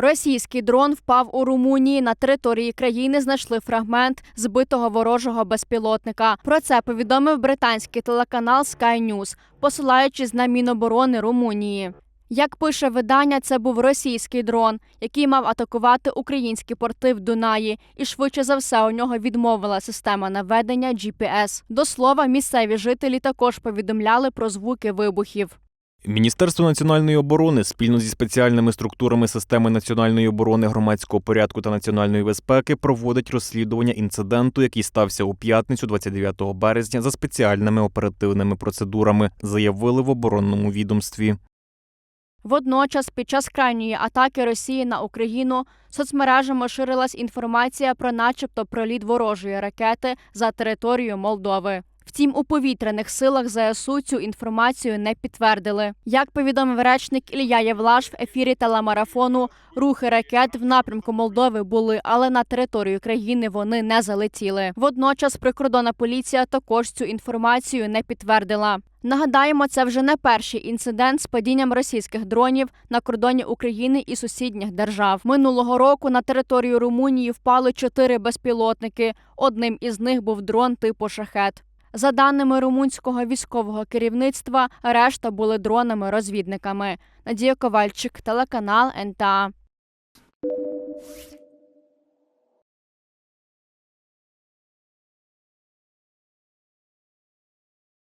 Російський дрон впав у Румунії. На території країни знайшли фрагмент збитого ворожого безпілотника. Про це повідомив британський телеканал Sky News, посилаючись на Міноборони Румунії. Як пише видання, це був російський дрон, який мав атакувати українські порти в Дунаї, і швидше за все у нього відмовила система наведення GPS. До слова, місцеві жителі також повідомляли про звуки вибухів. Міністерство національної оборони спільно зі спеціальними структурами системи національної оборони громадського порядку та національної безпеки проводить розслідування інциденту, який стався у п'ятницю, 29 березня, за спеціальними оперативними процедурами, заявили в оборонному відомстві. Водночас, під час крайньої атаки Росії на Україну соцмережами ширилась інформація про, начебто, проліт ворожої ракети за територію Молдови. Втім, у повітряних силах ЗСУ цю інформацію не підтвердили. Як повідомив речник Ілля Євлаш в ефірі телемарафону, рухи ракет в напрямку Молдови були, але на територію країни вони не залетіли. Водночас прикордонна поліція також цю інформацію не підтвердила. Нагадаємо, це вже не перший інцидент з падінням російських дронів на кордоні України і сусідніх держав. Минулого року на територію Румунії впали чотири безпілотники. Одним із них був дрон типу шахет. За даними румунського військового керівництва, решта були дронами-розвідниками. Надія Ковальчик, телеканал НТА.